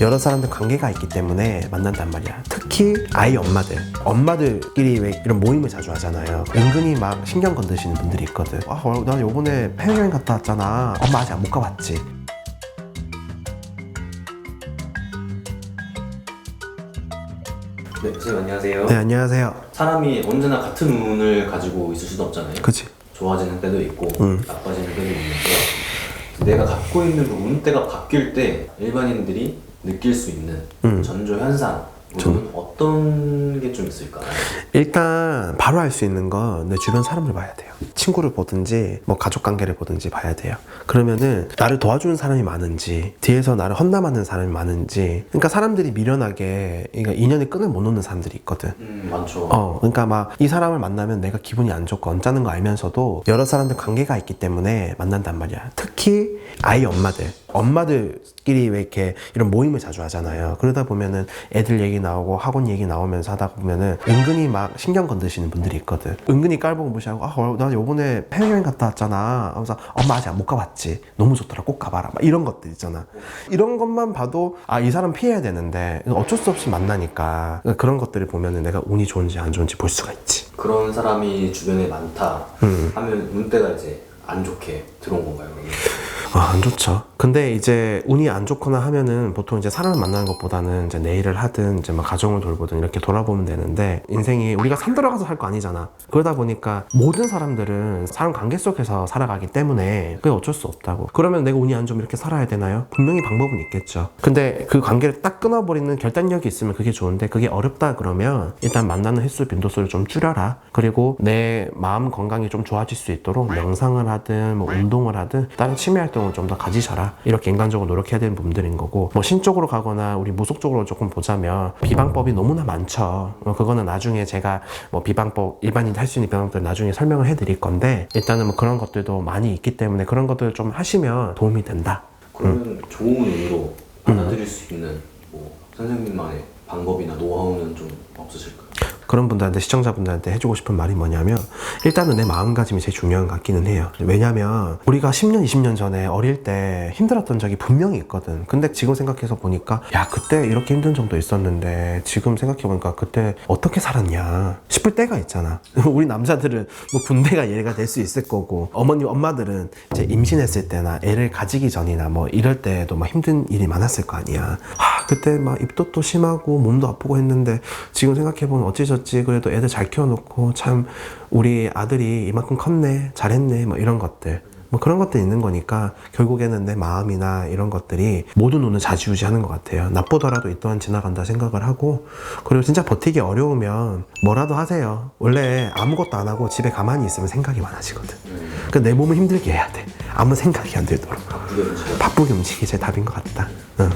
여러 사람들 관계가 있기 때문에 만난단 말이야. 특히 아이 엄마들. 엄마들끼리 왜 이런 모임을 자주 하잖아요. 은근히 막 신경 건드시는 분들이 있거든. 아, 어, 나 요번에 해외여행 갔다 왔잖아. 엄마 아직 못 가봤지. 네, 선생님 안녕하세요. 네, 안녕하세요. 사람이 언제나 같은 운을 가지고 있을 수도 없잖아요. 그치. 좋아지는 때도 있고 음. 나빠지는 때도 있는데 내가 갖고 있는 그 운대가 바뀔 때 일반인들이 느낄 수 있는 음. 전조 현상 은 어떤 게 좀 있을까요? 일단 바로 알 수 있는 건 내 주변 사람을 봐야 돼요. 친구를 보든지 뭐 가족 관계를 보든지 봐야 돼요. 그러면은 나를 도와주는 사람이 많은지 뒤에서 나를 헌납하는 사람이 많은지 그러니까 사람들이 미련하게 그러니까 인연의 끈을 못 놓는 사람들이 있거든. 음 많죠. 어, 그러니까 막 이 사람을 만나면 내가 기분이 안 좋고 언짢은 거 알면서도 여러 사람들 관계가 있기 때문에 만난단 말이야. 특히 아이 엄마들. 엄마들끼리 왜 이렇게 이런 모임을 자주 하잖아요. 그러다 보면은 애들 얘기 나오고 학원 얘기 나오면서 하다 보면은 은근히 막 신경 건드시는 분들이 있거든. 은근히 깔보고 무시하고 아, 어, 나 요번에 해외여행 갔다 왔잖아. 하면서 엄마 아직 못 가봤지. 너무 좋더라. 꼭 가봐라. 막 이런 것들 있잖아. 이런 것만 봐도 아, 이 사람 피해야 되는데 어쩔 수 없이 만나니까 그런 것들을 보면은 내가 운이 좋은지 안 좋은지 볼 수가 있지. 그런 사람이 주변에 많다 음. 하면 운대가 이제 안 좋게 들어온 건가요? 그러면? 아, 안 좋죠. 근데 이제 운이 안 좋거나 하면은 보통 이제 사람을 만나는 것보다는 이제 내 일을 하든 이제 막 가정을 돌보든 이렇게 돌아보면 되는데 인생이 우리가 산 들어가서 살 거 아니잖아. 그러다 보니까 모든 사람들은 사람 관계 속에서 살아가기 때문에 그게 어쩔 수 없다고. 그러면 내가 운이 안 좋으면 이렇게 살아야 되나요? 분명히 방법은 있겠죠. 근데 그 관계를 딱 끊어버리는 결단력이 있으면 그게 좋은데 그게 어렵다 그러면 일단 만나는 횟수 빈도수를 좀 줄여라. 그리고 내 마음 건강이 좀 좋아질 수 있도록 명상을 하든 뭐 운동을 하든 다른 취미 활동 을 좀 더 가지셔라. 이렇게 인간적으로 노력해야 되는 부분들인 거고 뭐 신적으로 가거나 우리 무속적으로 조금 보자면 비방법이 너무나 많죠. 뭐 그거는 나중에 제가 뭐 비방법 일반인이 할수 있는 비방법들 나중에 설명을 해드릴 건데 일단은 뭐 그런 것들도 많이 있기 때문에 그런 것들을 좀 하시면 도움이 된다. 그러면 좋은 운으로 받아들일 수 있는 뭐 선생님만의 방법이나 노하우는 좀 없으실까요? 그런 분들한테 시청자분들한테 해주고 싶은 말이 뭐냐면 일단은 내 마음가짐이 제일 중요한 것 같기는 해요. 왜냐면 우리가 10년 20년 전에 어릴 때 힘들었던 적이 분명히 있거든. 근데 지금 생각해서 보니까 야 그때 이렇게 힘든 점도 있었는데 지금 생각해보니까 그때 어떻게 살았냐 싶을 때가 있잖아. 우리 남자들은 뭐 군대가 예가 될 수 있을 거고 어머님 엄마들은 이제 임신했을 때나 애를 가지기 전이나 뭐 이럴 때도 막 힘든 일이 많았을 거 아니야. 하, 그때 막 입덧도 심하고 몸도 아프고 했는데 지금 생각해보면 어찌저찌 그래도 애들 잘 키워놓고 참 우리 아들이 이만큼 컸네 잘했네 뭐 이런 것들. 뭐 그런 것들 있는 거니까 결국에는 내 마음이나 이런 것들이 모든 운을 좌지우지하는 것 같아요. 나쁘더라도 이 또한 지나간다 생각을 하고 그리고 진짜 버티기 어려우면 뭐라도 하세요. 원래 아무것도 안 하고 집에 가만히 있으면 생각이 많아지거든. 그러니까 내 몸을 힘들게 해야 돼. 아무 생각이 안 들도록. 바쁘게 움직여 바쁘게 움직이기 제 답인 것 같다. 응.